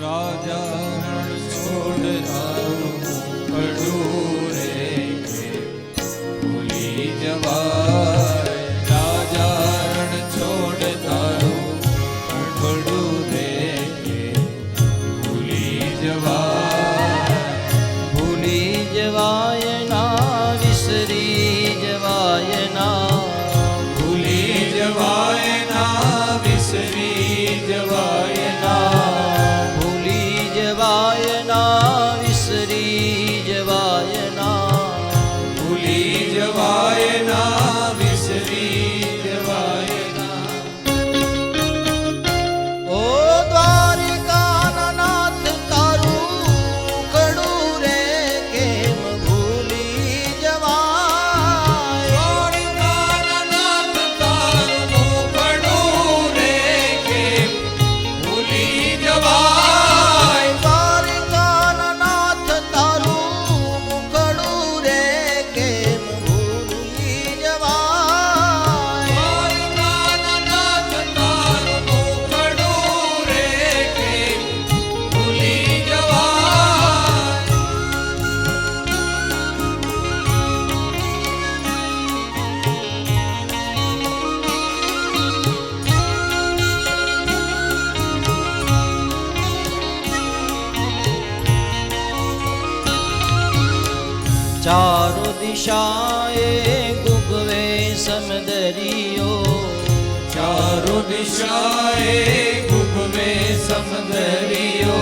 રાજા છોડતા દિશાએ ગુગવે સમદરિયો. ચારો દિશાએ ગુગવે સમદરિયો.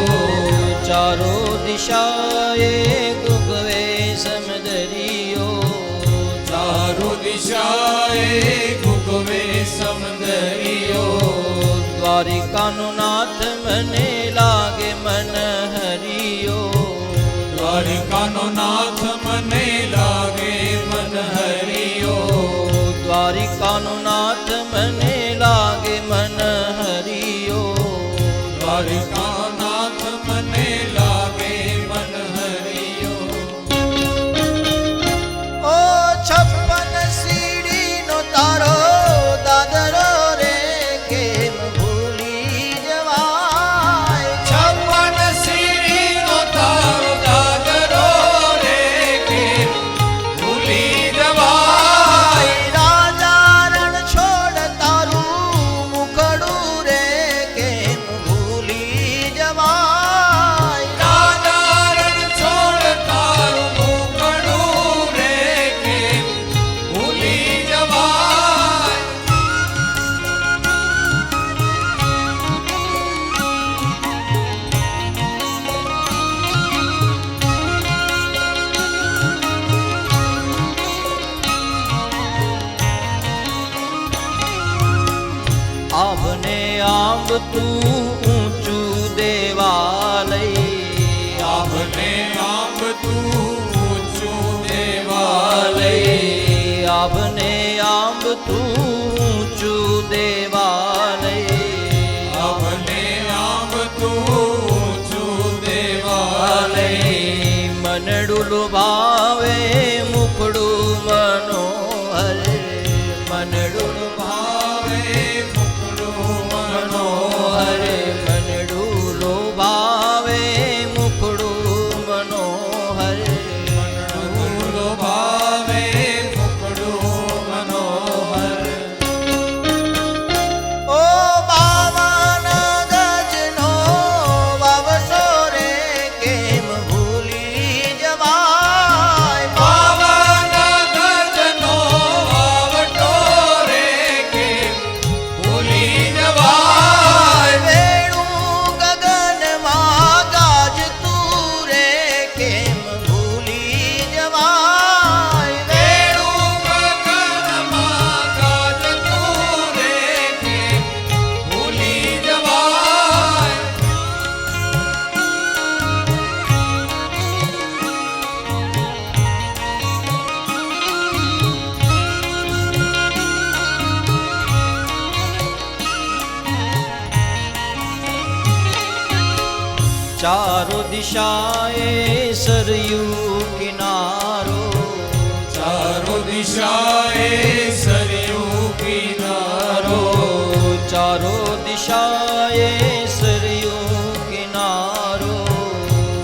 ચારો દિશાએ ગુગવે સમદરિયો. ચારો દિશાએ ગુગવે સમદરિયો. દ્વારિકાનો નાથ મને લાગે મન હરિયો દ્વારિકાનો Hare તું ઊંચું દેવાલય. આપને આપ તું ઊંચું દેવાલય. આપને આંબ તું ઊંચું દેવાલય. આપને આંબ તું ઊંચું દેવાલય. મનડું લુભાવે મુખડું મનોહર. મનડું ચારો દિશાએ સરયુ કિનારો ચારો દિશાએ સરયુ કિનારો ચારો દિશાએ સરયુ કિનારો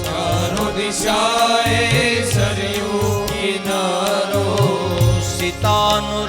ચારો દિશાએ સરયુ કિનારો સીતાનું